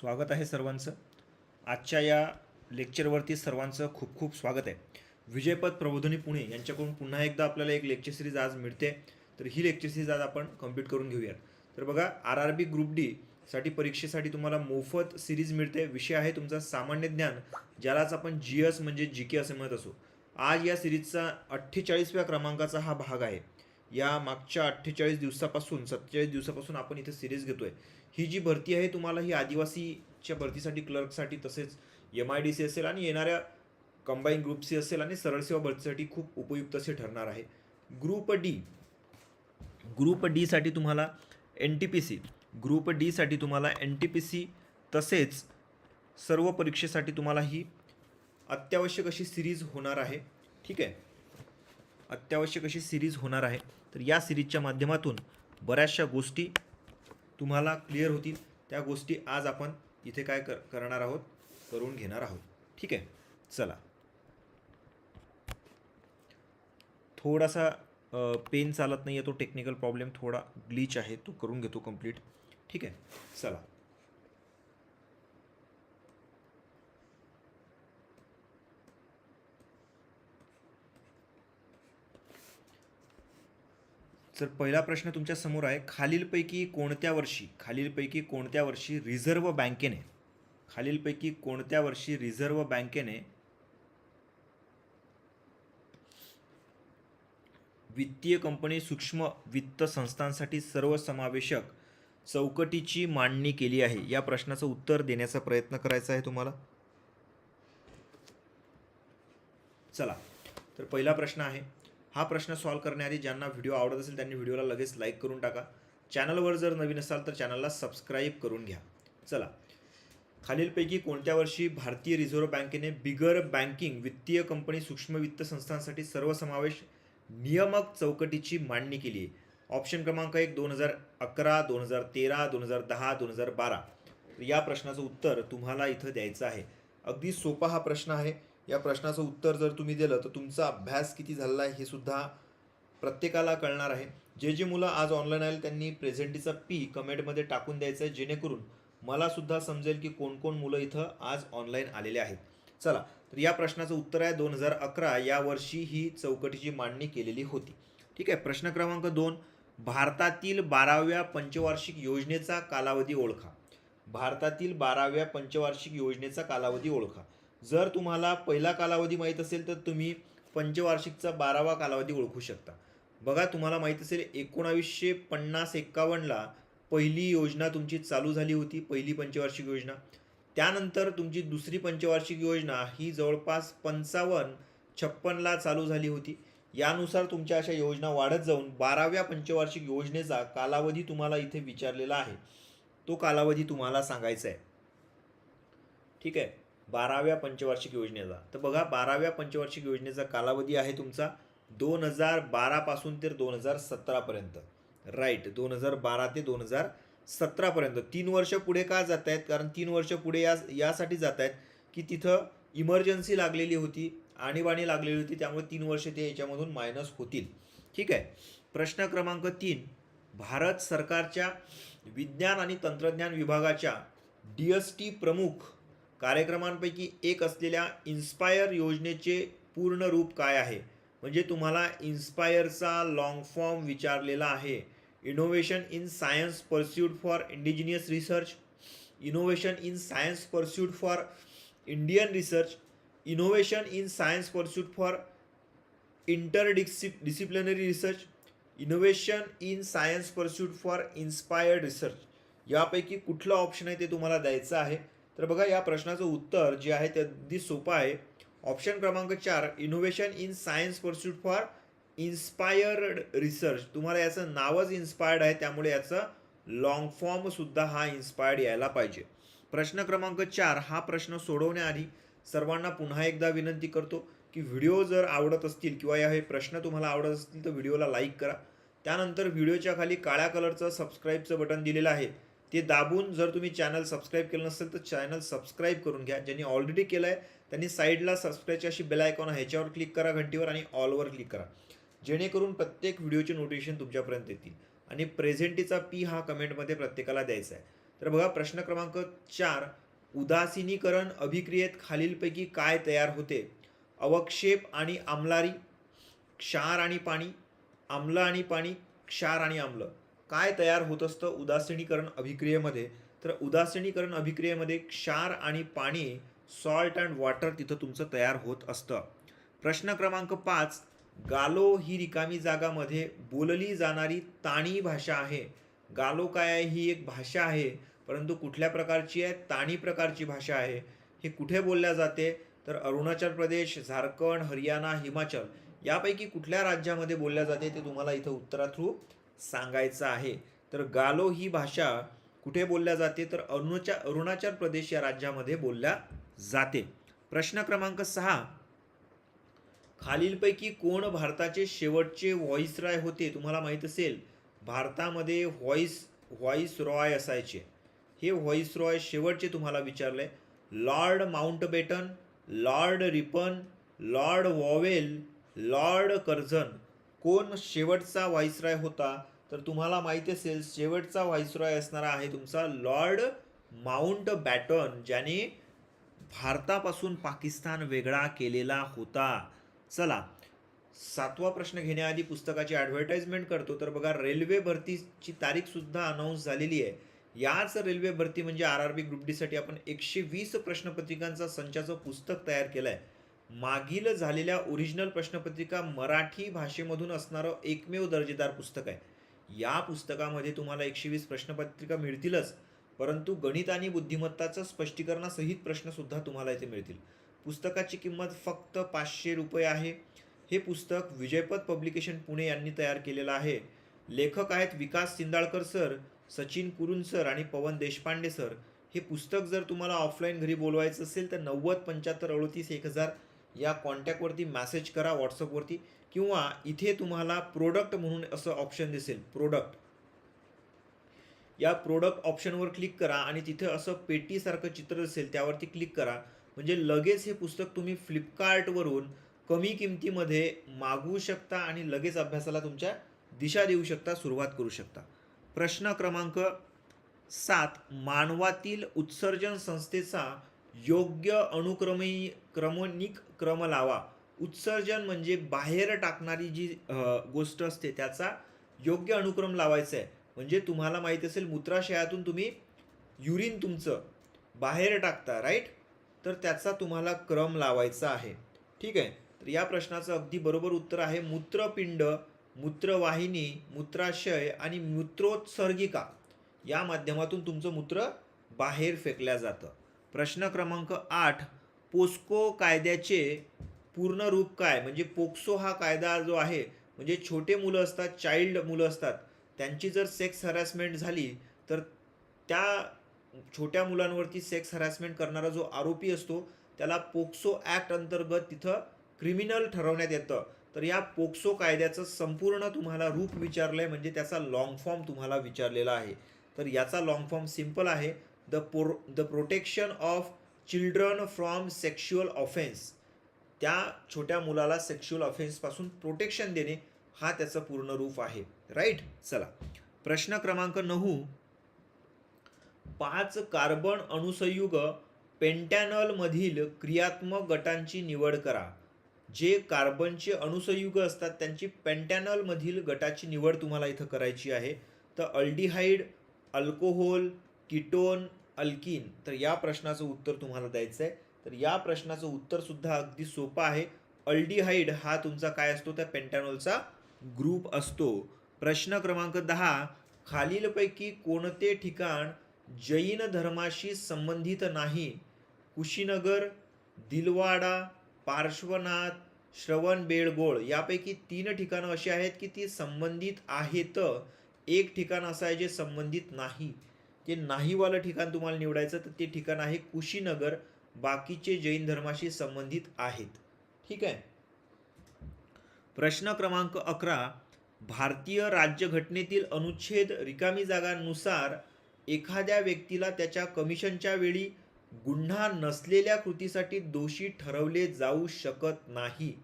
स्वागत आहे सर्वांचं. आजच्या या लेक्चरवरती सर्वांचं खूप खूप स्वागत आहे. विजयपथ प्रबोधनी पुणे यांच्याकडून पुन्हा एकदा आपल्याला एक लेक्चर सिरीज आज मिळते. तर ही लेक्चर सिरीज आज आपण कंप्लीट करून घेऊयात. तर बघा R R B group D साठी परीक्षेसाठी तुम्हाला मोफत सिरीज मिळते. विषय आहे तुमचा सामान्य ज्ञान ज्यालाच आपण जी एस म्हणजे जी के असे म्हणत असो. आज या सिरीजचा अठ्ठेचाळीसव्या क्रमांकाचा हा भाग आहे. या मागच्या अठ्ठेचाळीस दिवसापासून सत्तेचाळीस दिवसापासून आपण इथे सिरीज घेतोय. ही जी भरती आहे तुम्हाला ही आदिवासीच्या भरतीसाठी क्लर्कसाठी तसेच एम आय डी सी असेल आणि येणाऱ्या कंबाईन ग्रुप सी असेल आणि सरळ सेवा भरतीसाठी खूप उपयुक्त असे ठरणार आहे. ग्रुप डी ग्रुप डीसाठी तुम्हाला N T P C group डीसाठी तुम्हाला एन टी पी सी तसेच सर्व परीक्षेसाठी तुम्हाला ही अत्यावश्यक अशी सिरीज होणार आहे. ठीक आहे? अत्यावश्यक अशी सिरीज होणार आहे. तर या सिरीजच्या माध्यमातून बऱ्याचशा गोष्टी तुम्हाला क्लिअर होतील. त्या गोष्टी आज आपण इथे काय कर करणार आहोत करून घेणार आहोत. ठीक आहे? चला. थोडासा पेन चालत नाही आहे तो टेक्निकल प्रॉब्लेम थोडा ग्लिच आहे तो करून घेतो कंप्लीट ठीक आहे? चला. तर पहिला प्रश्न तुमच्यासमोर आहे खालीलपैकी कोणत्या वर्षी खालीलपैकी कोणत्या वर्षी रिझर्व्ह बँकेने खालीलपैकी कोणत्या वर्षी रिझर्व्ह बँकेने वित्तीय कंपनी सूक्ष्म वित्त संस्थांसाठी सर्वसमावेशक चौकटीची मांडणी केली आहे? या प्रश्नाचं उत्तर देण्याचा प्रयत्न करायचा आहे तुम्हाला. चला तर पहिला प्रश्न आहे हा प्रश्न सॉल्व्ह करण्याआधी ज्यांना व्हिडिओ आवडत असेल त्यांनी व्हिडिओला लगेच लाईक करून टाका. चॅनलवर जर नवीन असाल तर चॅनलला सबस्क्राईब करून घ्या. चला. खालीलपैकी कोणत्या वर्षी भारतीय रिझर्व्ह बँकेने बिगर बँकिंग वित्तीय कंपनी सूक्ष्म वित्त संस्थांसाठी सर्वसमावेश नियामक चौकटीची मांडणी केली आहे? ऑप्शन क्रमांक एक दोन हजार अकरा दोन हजार तेरा दोन हजार दहा दोन हजार बारा. या प्रश्नाचं उत्तर तुम्हाला इथं द्यायचं आहे. अगदी सोपा हा प्रश्न आहे. या प्रश्नाचं उत्तर जर तुम्ही दिलं तर तुमचा अभ्यास किती झालेला आहे हे सुद्धा प्रत्येकाला कळणार आहे. जे जे मुलं आज ऑनलाईन आले त्यांनी प्रेझेंटीचा पी कमेंटमध्ये टाकून द्यायचं आहे जेणेकरून मला सुद्धा समजेल की कोण कोण मुलं इथं आज ऑनलाईन आलेले आहेत. चला तर या प्रश्नाचं उत्तर आहे दोन हजार अकरा या वर्षी ही चौकटीची मांडणी केलेली होती. ठीक आहे प्रश्न क्रमांक दोन भारतातील बाराव्या पंचवार्षिक योजनेचा कालावधी ओळखा. भारतातील बाराव्या पंचवार्षिक योजनेचा कालावधी ओळखा. जर तुम्हाला पहिला कालावधी माहीत असेल तर तुम्ही पंचवार्षिकचा बारावा कालावधी ओळखू शकता. बघा तुम्हाला माहीत असेल एकोणावीसशे पन्नास एक्कावन्नला पहिली योजना तुमची चालू झाली होती पहिली पंचवार्षिक योजना. त्यानंतर तुमची दुसरी पंचवार्षिक योजना ही जवळपास पंचावन्न छप्पनला चालू झाली होती. यानुसार तुमच्या अशा योजना वाढत जाऊन बाराव्या पंचवार्षिक योजनेचा कालावधी तुम्हाला इथे विचारलेला आहे. तो कालावधी तुम्हाला सांगायचा आहे. ठीक आहे? बाराव्या पंचवार्षिक योजनेचा. तर बघा बाराव्या पंचवार्षिक योजनेचा कालावधी आहे तुमचा दोन हजार बारापासून ते दोन हजार सतरापर्यंत राईट दोन हजार बारा ते दोन हजार सतरापर्यंत तीन वर्ष पुढे का जात आहेत कारण तीन वर्ष पुढे या यासाठी जात आहेत की तिथं इमर्जन्सी लागलेली होती आणीबाणी लागलेली होती त्यामुळे तीन वर्ष ते याच्यामधून मायनस होतील. ठीक आहे? प्रश्न क्रमांक तीन. भारत सरकारच्या विज्ञान आणि तंत्रज्ञान विभागाच्या डी एस टी प्रमुख कार्यक्रमांपैकी एक असलेल्या इन्स्पायर योजनेचे पूर्ण रूप काय आहे? म्हणजे तुम्हाला इन्स्पायरचा लॉंग फॉर्म विचारलेला आहे. Innovation in science pursuit for indigenous research innovation in science pursuit for Indian research innovation in science pursuit for interdisciplinary research innovation in science pursuit for inspired research यापैकी कुठलं ऑप्शन आहे ते तुम्हाला द्यायचं आहे? तर बघा या प्रश्नाचं उत्तर जे आहे ते अगदी सोपं आहे. ऑप्शन क्रमांक चार innovation in science pursuit for inspired research तुम्हाला याचं नावच इन्स्पायर्ड आहे त्यामुळे याचं लॉंग फॉर्मसुद्धा हा इन्स्पायर्ड यायला पाहिजे. प्रश्न क्रमांक चार हा प्रश्न सोडवण्याआधी सर्वांना पुन्हा एकदा विनंती करतो की व्हिडिओ जर आवडत असतील किंवा या हे प्रश्न तुम्हाला आवडत असतील तर व्हिडिओला लाईक करा. त्यानंतर व्हिडिओच्या खाली काळ्या कलरचं सबस्क्राईबचं बटन दिलेलं आहे. ते दाबून जर तुम्ही चॅनल सबस्क्राईब केलं नसेल तर चॅनल सबस्क्राईब करून घ्या. ज्यांनी ऑलरेडी केलं आहे त्यांनी साईडला सबस्क्राईबची अशी बेल आयकॉन ह्याच्यावर क्लिक करा घंटीवर आणि ऑलवर क्लिक करा. जेणेकरून प्रत्येक व्हिडिओचे नोटिफिकेशन तुमच्यापर्यंत येतील. आणि प्रेझेंटीचा पी हा कमेंटमध्ये प्रत्येकाला द्यायचा आहे. तर बघा प्रश्न क्रमांक चार उदासीनीकरण अभिक्रियेत खालीलपैकी काय तयार होते? अवक्षेप आणि आम्लारी क्षार आणि पाणी आम्ल आणि पाणी क्षार आणि आम्ल. काय तयार होत असतं उदासीनीकरण अभिक्रियेमध्ये? तर उदासीनीकरण अभिक्रियेमध्ये क्षार आणि पाणी सॉल्ट अँड वॉटर तिथं तुमचं तयार होत असतं. प्रश्न क्रमांक पाच गालो ही रिकामी जागामध्ये बोलली जाणारी ताणी भाषा आहे. गालो काय आहे? ही एक भाषा आहे परंतु कुठल्या प्रकारची आहे? ताणी प्रकारची भाषा आहे. हे कुठे बोलल्या जाते? तर अरुणाचल प्रदेश झारखंड हरियाणा हिमाचल यापैकी कुठल्या राज्यामध्ये बोलल्या जाते ते तुम्हाला इथं उत्तरा थ्रू सांगायचं आहे. तर गालो ही भाषा कुठे बोलल्या जाते? तर अरुणाचा अरुणाचल प्रदेश या राज्यामध्ये बोलल्या जाते. प्रश्न क्रमांक सहा. खालीलपैकी कोण भारताचे शेवटचे व्हॉइसराय होते? तुम्हाला माहीत असेल भारतामध्ये व्हॉइस व्हॉइस रॉय असायचे. हे व्हॉइस रॉय शेवटचे तुम्हाला विचारले. Lord Mountbatten Lord Ripon Lord Wavell Lord Curzon. कोण शेवटचा व्हाईसराय होता? तर तुम्हाला माहिती असेल शेवटचा व्हाईसराय असणारा आहे तुमचा लॉर्ड माउंट बॅटन ज्याने भारतापासून पाकिस्तान वेगळा केलेला होता. चला सातवा प्रश्न घेण्याआधी पुस्तकाची ॲडव्हर्टाइजमेंट करतो. तर बघा रेल्वे भरतीची तारीखसुद्धा अनाऊन्स झालेली आहे. याच रेल्वे भरती म्हणजे आर आर बी ग्रुप डीसाठी आपण एकशे वीस प्रश्नपत्रिकांचा संचाचं पुस्तक तयार केलं आहे मागील झालेल्या ओरिजिनल प्रश्नपत्रिका मराठी भाषेमधून असणारं एकमेव दर्जेदार पुस्तक आहे. या पुस्तकामध्ये तुम्हाला एकशे वीस प्रश्नपत्रिका मिळतीलच परंतु गणित आणि बुद्धिमत्ताचं स्पष्टीकरणासहित प्रश्नसुद्धा तुम्हाला इथे मिळतील. पुस्तकाची किंमत फक्त पाचशे रुपये आहे. हे पुस्तक विजयपद पब्लिकेशन पुणे यांनी तयार केलेलं आहे. लेखक आहेत विकास सिंदाळकर सर सचिन कुरुन सर आणि पवन देशपांडे सर. हे पुस्तक जर तुम्हाला ऑफलाईन घरी बोलवायचं असेल तर नव्वद पंच्याहत्तर अडतीस एक हजार या कॉन्टॅक्टवरती मॅसेज करा व्हॉट्सअपवरती किंवा इथे तुम्हाला प्रोडक्ट म्हणून असं ऑप्शन दिसेल प्रोडक्ट या प्रोडक्ट ऑप्शनवर क्लिक करा आणि तिथे असं पेटीसारखं चित्र असेल त्यावरती क्लिक करा. म्हणजे लगेच हे पुस्तक तुम्ही फ्लिपकार्टवरून कमी किमतीमध्ये मागवू शकता आणि लगेच अभ्यासाला तुमच्या दिशा देऊ शकता सुरुवात करू शकता. प्रश्न क्रमांक सात मानवातील उत्सर्जन संस्थेचा योग्य अनुक्रमी क्रमणिक क्रम लावा. उत्सर्जन म्हणजे बाहेर टाकणारी जी गोष्ट असते त्याचा योग्य अनुक्रम लावायचा आहे म्हणजे तुम्हाला माहीत असेल मूत्राशयातून तुम्ही युरिन तुमचं बाहेर टाकता राईट? तर त्याचा तुम्हाला क्रम लावायचा आहे. ठीक आहे तर या प्रश्नाचं अगदी बरोबर उत्तर आहे मूत्रपिंड मूत्रवाहिनी मूत्राशय आणि मूत्रोत्सर्गिका या माध्यमातून तुमचं मूत्र बाहेर फेकल्या जातं. प्रश्न क्रमांक आठ पोस्को कायद्याचे पूर्ण रूप काय? म्हणजे पोक्सो हा कायदा जो आहे म्हणजे छोटे मुलं असतात चाइल्ड मुलं असतात त्यांची जर सेक्स हरॅसमेंट झाली तर त्या छोट्या मुलांवरती सेक्स हॅरॅसमेंट करणारा जो आरोपी असतो त्याला पोक्सो ॲक्ट अंतर्गत तिथं क्रिमिनल ठरवण्यात येतं. तर या पोक्सो कायद्याचं संपूर्ण तुम्हाला रूप विचारलं आहे म्हणजे त्याचा लॉंग फॉर्म तुम्हाला विचारलेला आहे. तर याचा लॉंग फॉर्म सिंपल आहे. The for the protection of children from sexual offence. त्या छोट्या मुलाला सेक्शुअल ऑफेन्सपासून प्रोटेक्शन देणे हा त्याचं पूर्ण रूप आहे. राईट? चला. प्रश्न क्रमांक नऊ. पाच कार्बन अणुसंयुग पेंटॅनॉलमधील क्रियात्मक गटांची निवड करा. जे कार्बनचे अणुसंयुग असतात त्यांची पेंटॅनॉलमधील गटाची निवड तुम्हाला इथं करायची आहे. तर अल्डिहाईड अल्कोहोल किटोन अल्किन तर या प्रश्नाचं उत्तर तुम्हाला द्यायचं आहे. तर या प्रश्नाचं उत्तर सुद्धा अगदी सोपं आहे. अल्डिहाइड हा तुमचा काय असतो? त्या पेंटॅनॉलचा ग्रुप असतो. प्रश्न क्रमांक दहा खालीलपैकी कोणते ठिकाण जैन धर्माशी संबंधित नाही? कुशीनगर दिलवाडा पार्श्वनाथ श्रवण बेळगोळ यापैकी तीन ठिकाणं अशी आहेत की ती संबंधित आहेत. एक ठिकाण असं आहे जे संबंधित नाही. ते नाहीवालं ठिकाण तुम्हाला निवडायचं तर ते ठिकाण आहे कुशीनगर. बाकीचे जैन धर्माशी संबंधित आहेत. ठीक आहे? प्रश्न क्रमांक अकरा. भारतीय राज्यघटनेतील अनुच्छेद रिकामी जागांनुसार एखाद्या व्यक्तीला त्याच्या कमिशनच्या वेळी गुन्हा नसलेल्या कृतीसाठी दोषी ठरवले जाऊ शकत नाही.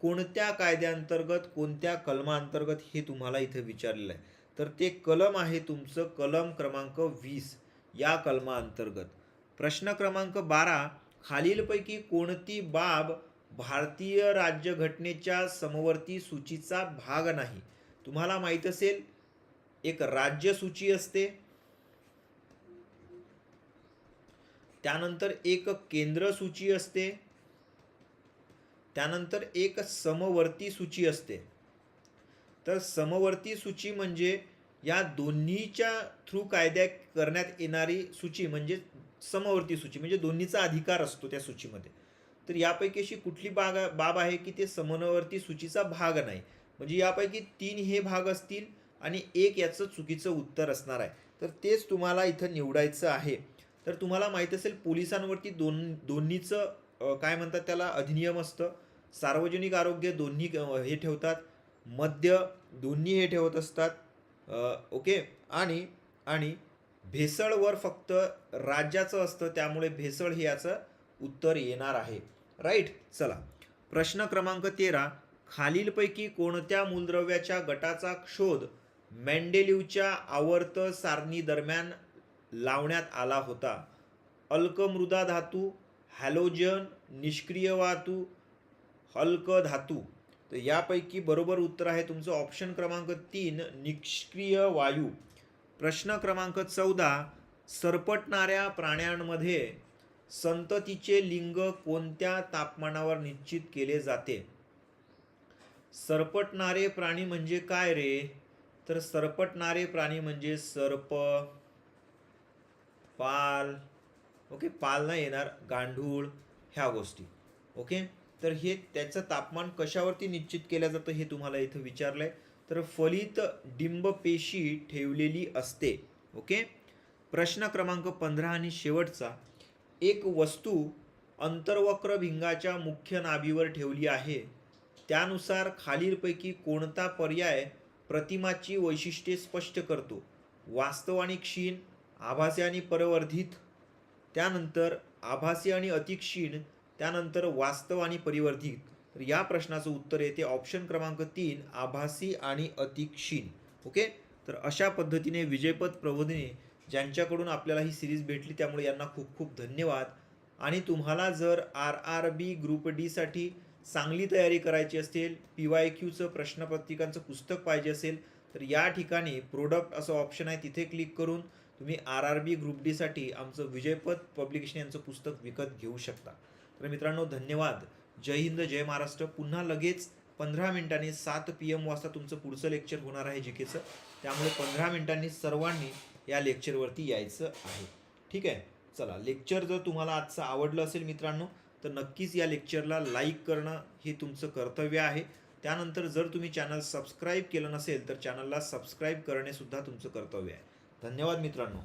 कोणत्या कायद्याअंतर्गत कोणत्या कलमाअंतर्गत हे तुम्हाला इथे विचारलेलं आहे. तर ते कलम आहे तुमचं कलम क्रमांक वीस या कलमाअंतर्गत. प्रश्न क्रमांक बारा खालीलपैकी कोणती बाब भारतीय राज्यघटनेच्या समवर्ती सूचीचा भाग नाही? तुम्हाला माहीत असेल एक राज्य सूची असते. त्यानंतर एक केंद्र सूची असते. त्यानंतर एक समवर्ती सूची असते. तर समवर्ती सूची म्हणजे या दोन्हीच्या थ्रू कायद्या करण्यात येणारी सूची म्हणजे समवर्ती सूची म्हणजे दोन्हीचा अधिकार असतो त्या सूचीमध्ये. तर यापैकी अशी कुठली बाग बाब आहे की ते समवर्ती सूचीचा भाग नाही? म्हणजे यापैकी तीन हे भाग असतील आणि एक याचं चुकीचं उत्तर असणार आहे. तर तेच तुम्हाला इथं निवडायचं आहे. तर तुम्हाला माहीत असेल पोलिसांवरती दोन दोन्हीचं काय म्हणतात त्याला अधिनियम असतं. सार्वजनिक आरोग्य दोन्ही हे ठेवतात. मद्य दोन्ही हे ठेवत असतात. ओके? आणि आणि भेसळवर फक्त राज्याचं असतं त्यामुळे भेसळ हे याचं उत्तर येणार आहे. राईट? चला. प्रश्न क्रमांक तेरा. खालीलपैकी कोणत्या मूलद्रव्याच्या गटाचा शोध मेंडेलिवच्या आवर्त सारणी दरम्यान लावण्यात आला होता? अल्कमृदा धातू हॅलोजन निष्क्रिय वाहतू हल्क धातू. तर यापैकी बरोबर उत्तर आहे तुमचं ऑप्शन क्रमांक तीन निष्क्रिय वायू. प्रश्न क्रमांक चौदा सरपटणाऱ्या प्राण्यांमध्ये संततीचे लिंग कोणत्या तापमानावर निश्चित केले जाते? सरपटणारे प्राणी म्हणजे काय रे? तर सरपटणारे प्राणी म्हणजे सर्प पाल. ओके पाल नाही येणार गांडूळ ह्या गोष्टी. ओके? तर हे त्याचं तापमान कशावरती निश्चित केलं जातं हे तुम्हाला इथं विचारलंय. तर फलित डिंब पेशी ठेवलेली असते. ओके? प्रश्न क्रमांक पंधरा आणि शेवटचा. एक वस्तू अंतर्वक्र भिंगाच्या मुख्य नाभीवर ठेवली आहे. त्यानुसार खालीलपैकी कोणता पर्याय प्रतिमाची वैशिष्ट्ये स्पष्ट करतो? वास्तव आणि क्षीण आभासी आणि परवर्धित. त्यानंतर आभासी आणि अतिक्षीण त्यानंतर वास्तव आणि परिवर्धित तर या प्रश्नाचं उत्तर येते ऑप्शन क्रमांक तीन आभासी आणि अतिक्षीण. ओके तर अशा पद्धतीने विजयपद प्रबोधिनी ज्यांच्याकडून आपल्याला ही सिरीज भेटली त्यामुळे यांना खूप खूप धन्यवाद. आणि तुम्हाला जर आर आर बी ग्रुप डीसाठी चांगली तयारी करायची असेल पी वाय क्यूचं प्रश्नपत्रिकांचं पुस्तक पाहिजे असेल तर या ठिकाणी प्रोडक्ट असं ऑप्शन आहे तिथे क्लिक करून तुम्ही आर आर बी ग्रुप डीसाठी आमचं विजयपद पब्लिकेशन यांचं पुस्तक विकत घेऊ शकता. तर मित्रांनो धन्यवाद. जय हिंद जय महाराष्ट्र. पुन्हा लगेच पंधरा मिनिटांनी सात पी एम वाजता तुमचं पुढचं लेक्चर होणार आहे जी केचं त्यामुळे पंधरा मिनिटांनी सर्वांनी या लेक्चरवरती यायचं आहे. ठीक आहे? चला लेक्चर जर तुम्हाला आजचं आवडलं असेल मित्रांनो तर नक्कीच या लेक्चरला लाईक करणं हे तुमचं कर्तव्य आहे. त्यानंतर जर तुम्ही चॅनल सबस्क्राईब केलं नसेल तर चॅनलला सबस्क्राईब करणेसुद्धा तुमचं कर्तव्य आहे. धन्यवाद मित्रांनो.